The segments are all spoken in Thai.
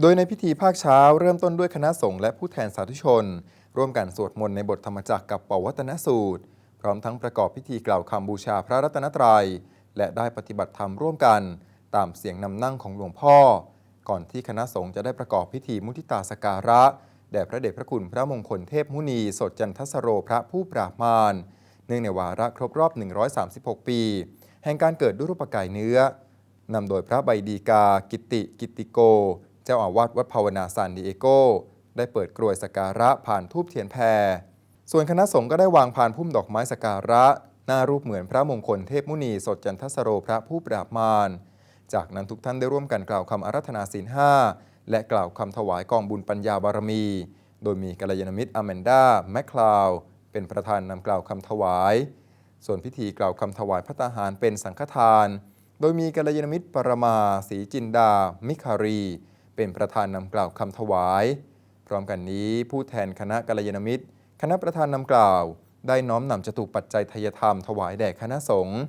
โดยในพิธีภาคเช้าเริ่มต้นด้วยคณะสงฆ์และผู้แทนสาธุชน ร่วมกันสวดมนต์ในบทธรรมจักรกับปวัตนสูตร พร้อมทั้งประกอบพิธีกล่าวคำบูชาพระรัตนตรัย และได้ปฏิบัติธรรมร่วมกัน ตามเสียงนำนั่งของหลวงพ่อ ก่อนที่คณะสงฆ์จะได้ประกอบพิธีมุทิตาสการะแด่พระเดชพระคุณพระมงคลเทพมุนี สดจันทสโรพระผู้ปราบมารเนื่องในวาระครบรอบ 136 ปี แห่งการเกิดด้วยรูปกายเนื้อนำโดยพระใบดีกา กิติ กิติโก เจ้าอาวาสวัดภาวนาซานดิเอโกได้เปิดกรวยสการะผ่านทูบเทียนแพร ส่วนคณะสงฆ์ก็ได้วางพานพุ่มดอกไม้สการะ หน้ารูปเหมือนพระมงคลเทพมุนีสดจันทสโรพระผู้ปราบมาร จากนั้นทุกท่านได้ร่วมกันกล่าวคำอารัธนาศีลห้าและกล่าวคำถวายกองบุญปัญญาบารมี โดยมีกัลยาณมิตรอแมนดาแมคคลาวเป็นประธานนำกล่าวคำถวาย ส่วนพิธีกล่าวคำถวายพระตาหารเป็นสังฆทาน โดยมีกัลยาณมิตรปรมาศีจินดา มิคารี เป็นประธานนำกล่าวคำถวาย พร้อมกันนี้ผู้แทนคณะกัลยาณมิตร คณะประธานนำกล่าว ได้น้อมนำจตุปัจจัยทายธรรมถวายแด่คณะสงฆ์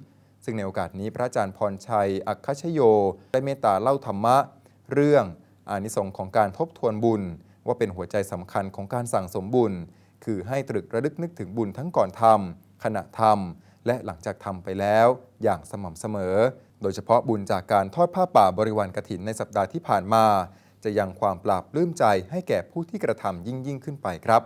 ซึ่งในโอกาสนี้พระอาจารย์พรชัย อัคคชโย ได้เมตตาเล่าธรรมะ เรื่องอานิสงส์ของการทบทวนบุญ ว่าเป็นหัวใจสำคัญของการสั่งสมบุญ คือให้ตรึกระลึกนึกถึงบุญทั้งก่อนทำขณะทำและหลังจากทำไปแล้วอย่างสม่ำเสมอ โดยเฉพาะบุญจากการทอดผ้าป่าบริวารกถินในสัปดาห์ที่ผ่านมา จะยังความปราบปลื้มใจให้แก่ผู้ที่กระทำยิ่งยิ่งขึ้นไปครับ